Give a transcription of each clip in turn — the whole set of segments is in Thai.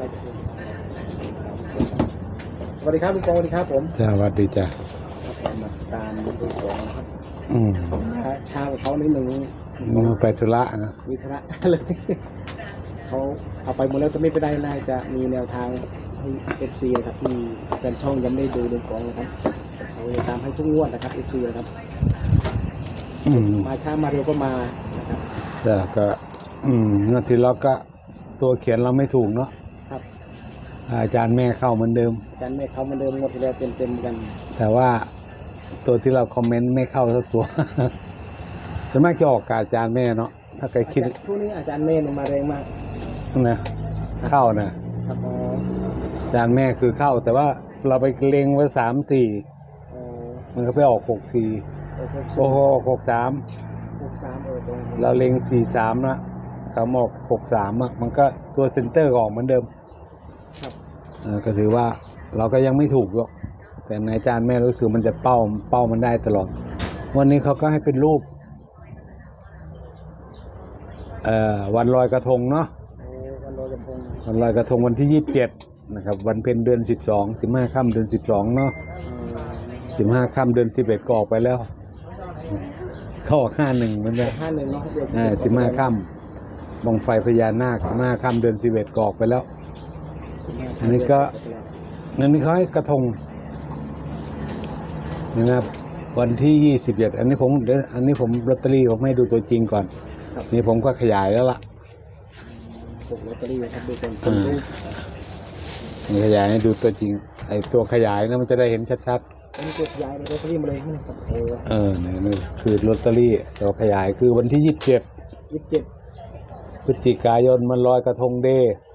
สวัสดีครับลุงปองสวัสดีครับผมสวัสดีจ้ะครับมาตามดูของนะครับอืมช้าช้ากับเขานิดหนึ่งมาไปธุระนะวิทระเลยเขาเอาไปหมดแล้วจะไม่ไปได้น่าจะมีแนวทางให้เอฟซีนะครับที่แฟนช่องยังไม่ได้ดูเรื่องของนะครับเขาจะตามให้ทุกงวดนะครับเอฟซีนะครับอืมมาช้ามาเร็วก็มานะครับแต่ก็ อืมนาทีเราก็ตัวเขียนเราไม่ถูกเนาะครับ อาจารย์แม่เข้าเหมือนเดิม อาจารย์แม่เขาเหมาเดิมงวดที่แล้วเต็มๆกันแต่ว่าตัวที่เราคอมเมนต์ไม่เข้าสักตัว จะมากจะออกกับอาจารย์แม่เนาะถ้าใครคิดช่วงนี้อาจารย์แม่เนี่ยมาแรงมากนะเข้านะครับอ๋ออาจารย์แม่คือเข้า แต่ว่าเราไปเล็งไว้สามสี่เออมันก็ไปออกหกสี่โอ้โหโอ้โหหกสามหกสามเออตรงนี้เราเล็งสี่สามนะเขาบอกหกสามอะ มันก็ตัวเซนเตอร์ก็ออกเหมือนเดิมครับเออ ก็ถือว่าเราก็ยังไม่ถูกหรอกแต่ในอาจารย์แม่รู้สึกมันจะเป้าเป้ามันได้ตลอด วันนี้เขาก็ให้เป็นรูปเอ่อวันลอยกระทงเนาะโอ้วันลอยกระทงวันลอยกระทงวันที่ยี่สิบเจ็ดนะครับ วันเพ็ญเดือนสิบสองสิบห้าค่ำเดือนสิบสองเนาะเออสิบห้าค่ำเดือนสิบเอ็ดก็ออกไปแล้วเข้าห้าหนึ่งมันจะห้าหนึ่งเนาะเดือนอ่าสิบห้าค่ำบังไฟพญานาคสิบห้าค่ำเดือนสิบเอ็ดก็ออกไปแล้ว15 อันนี้ก็นั่นนี่เขาให้กระทงนี่นะครับ วันที่ยี่สิบเอ็ดอันนี้ผมเดี๋ยวอันนี้ผมลอตเตอรี่ผมให้ดูตัวจริงก่อนครับนี่ผมก็ขยายแล้วล่ะผมลอตเตอรี่นะครับดูเป็นเป็นรูปนี่ขยายให้ดูตัวจริง ไอ้ตัวขยายนะมันจะได้เห็นชัดอันนี้กดย้ายลอตเตอรี่มาเลยนะครับโอ้ๆเออนี่นี่คือลอตเตอรี่ตัวขยายคือวันที่ยี่สิบเจ็ดยี่สิบเจ็ดพฤศจิกายนมันลอยกระทงเดย์ภ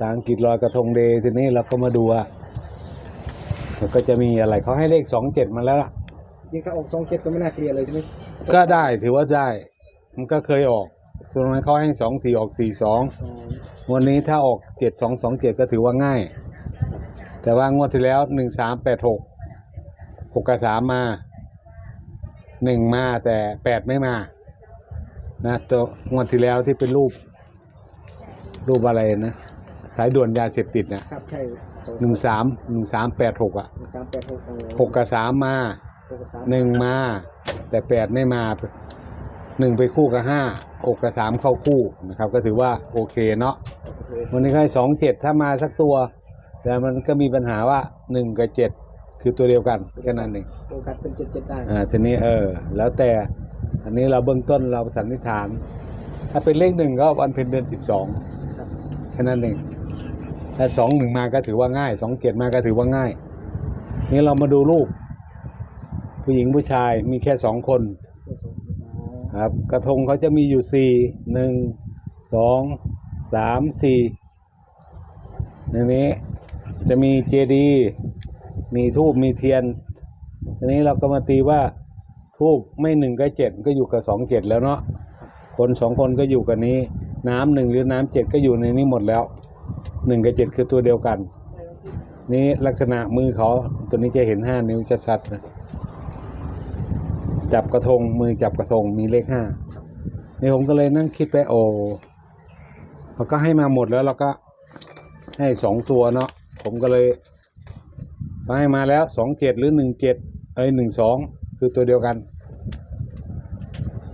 าษาอังกฤษลอยกระทงเดย์ทีนี้เราก็มาดูว่ามันก็จะมีอะไรเขาให้เลขสองเจ็ดมาแล้วล่ะยิงถ้าออกสองเจ็ดก็ไม่น่าเคลียร์เลยใช่ไหมก็ได้ถือว่าได้ มันก็เคยออกส่วนนั้นเขาให้สองสี่ออกสี่สองอ๋อวันนี้ถ้าออกเจ็ดสองสองเจ็ดก็ถือว่าง่าย แต่ว่างวดที่แล้วหนึ่งสามแปดหกหกกับสามมาหนึ่งมาแต่แปดไม่มานะตัวงวดที่แล้วที่เป็นรูปรูปอะไรนะสายด่วนยาเสพติดนะครับ ใช่สองหนึ่งสามหนึ่งสามแปดหกอะหนึ่งสามแปดหกหกกับสามมาหกกับสามหนึ่งมา แต่แปดไม่มาหนึ่งไปคู่กับห้าหกกับสามเข้าคู่นะครับ ก็ถือว่าโอเคเนาะโอเควันนี้ก็ให้สองเจ็ดถ้ามาสักตัว แต่มันก็มีปัญหาว่าหนึ่งกับเจ็ดคือตัวเดียวกันแค่นั้นเองโอกาสเป็นเจ็ดเจ็ดได้อ่าทีนี้เออ แล้วแต่อันนี้เราเบื้องต้นเราสันนิษฐาน ถ้าเป็นเลขหนึ่งก็วันเพ็ญเดือนสิบสองครับแค่นั้นเอง ถ้าสองหนึ่งมาก็ถือว่าง่ายสองเจ็ดมาก็ถือว่าง่าย นี่เรามาดูรูป ผู้หญิงผู้ชายมีแค่สองคนครับ กระทงเขาจะมีอยู่สี่หนึ่งสองสามสี่ในนี้จะมีเจดีมีทูบมีเทียนทีนี้เราก็มาตีว่าทูบไม่หนึ่งก็เจ็ดก็อยู่กับสองเจ็ดแล้วเนาะคนสองคนก็อยู่กับนี้ น้ำหนึ่งหรือน้ำเจ็ดก็อยู่ในนี้หมดแล้ว หนึ่งกับเจ็ดคือตัวเดียวกัน นี่ลักษณะมือเขาตัวนี้จะเห็นห้านิ้วชัดๆนะจับกระทงมือจับกระทงมีเลขห้านี่ผมก็เลยนั่งคิดไปโอ้เขาก็ให้มาหมดแล้วเราก็ให้สองตัวเนาะผมก็เลยเขาให้มาแล้วสองเจ็ดหรือหนึ่งเจ็ดเอ้ยหนึ่งสองคือตัวเดียวกัน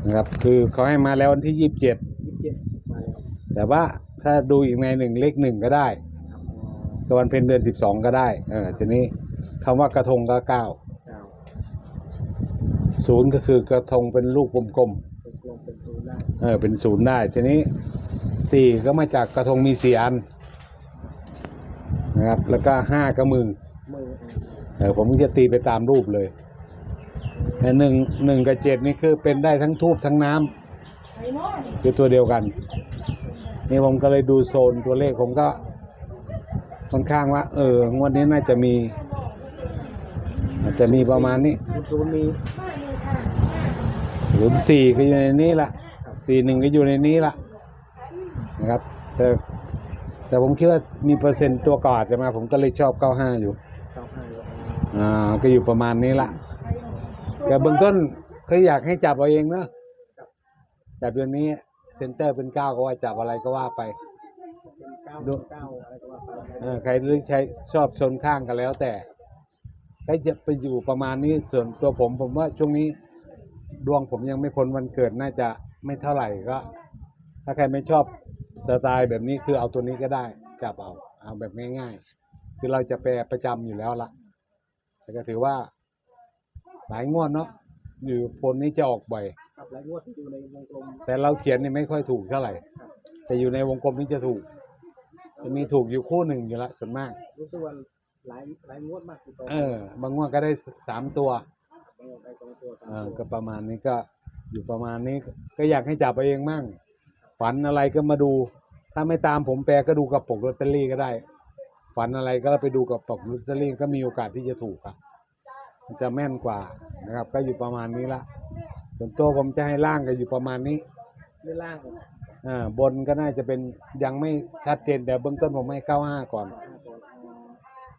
นะครับ คือเขาให้มาแล้ววันที่ยี่สิบเจ็ดยี่สิบเจ็ดมาแล้วแต่ว่า ถ้าดูอีกในหนึ่งเลขหนึ่งก็ได้ครับก็วันเพ็ญเดือนสิบสองก็ได้เออทีนี้คำว่ากระทงก็เก้าเก้าศูนย์ก็คือกระทงเป็นลูกกลมๆเป็นกลมเป็นศูนย์ได้เออเป็นศูนย์ได้ทีนี้สี่ก็มาจากกระทงมีสี่อันนะครับ แล้วก็ห้าก็มือมือเออผมจะตีไปตามรูปเลยแต่หนึ่งหนึ่งกับเจ็ดนี่คือเป็นได้ทั้งทูบทั้งน้ำคือตัวเดียวกัน นี่ผมก็เลยดูโซนตัวเลขผมก็ค่อนข้างว่า เอองวดนี้น่าจะมีอาจจะมีประมาณนี้ศูนย์ศูนย์มีหรือสี่ก็อยู่ในนี้ละสี่หนึ่งก็อยู่ในนี้ละนะครับ แต่แต่ผมคิดว่ามีเปอร์เซ็นต์ตัวกอดจะมา ผมก็เลยชอบเก้าห้าอยู่เก้าห้าเลยอ่าก็อยู่ประมาณนี้ละแต่เบื้องต้นก็อยากให้จับเอาเองเนอะจับเดือนนี้ เซนเตอร์เป็นเก้าก็ว่าจับอะไรก็ว่าไป เป็นเก้าดูเก้าอะไรก็ว่าไปเออใครเลือกใช้ชอบชนข้างกันแล้วแต่ก็จะไปอยู่ประมาณนี้ส่วนตัวผมผมว่าช่วงนี้ดวงผมยังไม่พ้นวันเกิดน่าจะไม่เท่าไหร่ก็ ถ้าใครไม่ชอบสไตล์แบบนี้คือเอาตัวนี้ก็ได้จับเอาเอาแบบง่าย ๆ คือเราจะแปลประจำอยู่แล้วละแต่ก็ถือว่า หลายงวดเนาะอยู่พลนี้จะออกบ่อย ครับหลายงวดที่อยู่ในวงกลมแต่เราเขียนนี่ไม่ค่อยถูกเท่าไหร่ แต่อยู่ในวงกลมนี่จะถูก จะมีถูกอยู่คู่หนึ่งอยู่ละส่วนมาก รู้สึกว่าหลายหลายงวดมากติดต่อเออ บางงวดก็ได้สามตัวบางงวดได้สองตัวสามเออตัวก็ประมาณนี้ก็อยู่ประมาณนี้ ก็อยากให้จับเอาเองมั่ง ฝันอะไรก็มาดู ถ้าไม่ตามผมแปลก็ดูกับปกลอตเตอรี่ก็ได้ ฝันอะไรก็ไปดูกับปกลอตเตอรี่ก็มีโอกาสที่จะถูกครับมันจะแม่นกว่านะครับ ก็อยู่ประมาณนี้ละ ส่วนตัวผมจะให้ล่างก็อยู่ประมาณนี้ไม่ล่างผมอ่าบนก็น่าจะเป็นยังไม่ชัดเจนแต่เบื้องต้นผมให้เก้าห้าก่อนห้าตัวอ๋อ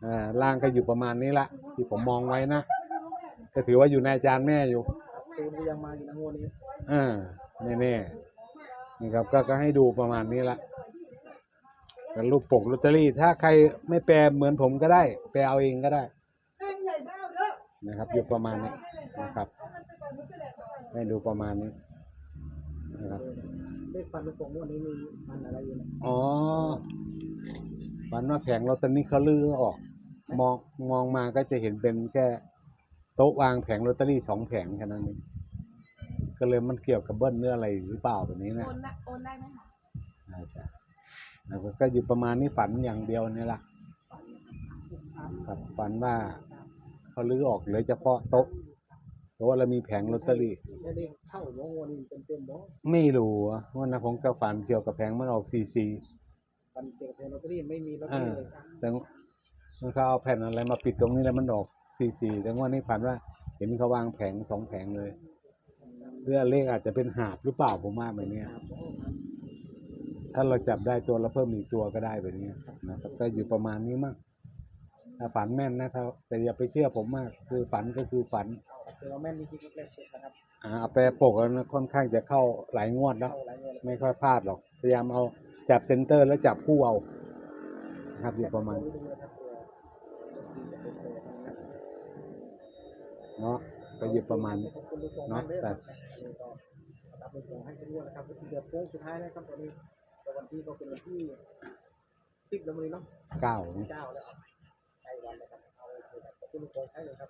อ่าล่างก็อยู่ประมาณนี้ละที่ผมมองไว้นะก็ถือว่าอยู่ในอาจารย์แม่อยู่ครับซูนก็ยังมาอยู่นะงวดนี้อ่าแน่ๆนี่ครับก็ก็ให้ดูประมาณนี้ละกับรูปปกลอตเตอรี่ ถ้าใครไม่แปลเหมือนผมก็ได้ แปลเอาเองก็ได้ นะครับอยู่ประมาณนี้นะครับ ให้ดูประมาณนี้นะครับเลขฟันลูกโป่งงวดนี้มีมันอะไรอยู่นะอ๋อฝันว่าแผงลอตเตอรี่เขาลื้อออก มองมองมาก็จะเห็นเป็นแค่โต๊ะวางแผงลอตเตอรี่สองแผงแค่นั้นเองก็เลยมันเกี่ยวกับเบิ้ลเนื้ออะไรหรือเปล่าแบบนี้โอนะนได้โอนได้ไหมคะอาจจะแล้วก็อยู่ประมาณนี้ฝันอย่างเดียวนี่แหละครับฝันว่าเขาลื้อออกเหลือเฉพาะโต๊ะ เพราะว่าเรามีแผงลอตเตอรี่แค่เลขเข้าหัวงวดนี้เต็มเต็มๆบ่ไม่รู้อะว่านะผมก็ฝันเกี่ยวกับแผงมันออกซีซีฟันเกี่ยวกับแผงลอตเตอรี่ไม่มีลอตเตออ่ารี่เลยแต่มันเขาเอาแผ่นอะไรมาปิดตรงนี้แล้วมันออกซีซีแต่ว่านี่ผ่านว่า เห็นเขาวางแผงสองแผงเลยเพื่อเลขอาจจะเป็นหาบหรือเปล่าผมว่าแบบเนี้ยครับถ้าเราจับได้ตัวเราเพิ่มอีกตัวก็ได้แบบนี้นะครับก็อยู่ประมาณนี้มั้งถ้าฝันแม่นนะครับแต่อย่าไปเชื่อผมมาก คือฝันก็คือฝัน เดี๋ยวแม่นมีที่เลขนะครับอ่าเอาแปรปกแล้วนะค่อนข้างจะเข้าหลายงวดแล้ว เข้าหลายงวดไม่ค่อยพลาดหรอก พยายามเอาจับเซนเตอร์แล้วจับคู่เอานะครับอยู่ประมาณดูนะครับเผื่อจริงจะเป็นตัวนะครับเนาะก็อยู่ประมาณนี้ ขอบคุณทุกคนเนาะมากเลยแต่ครับอันนี้ก็รับไปส่งให้ทุกงวดนะครับเดือนโค้งสุดท้ายนะครับตอนนี้แต่วันที่ก็เป็นวันที่สิบแล้ววันนี้เนาะเก้า เก้าแล้วใกล้วันแล้วครับเอาเลยครับขอบคุณทุกคนให้เลยครับ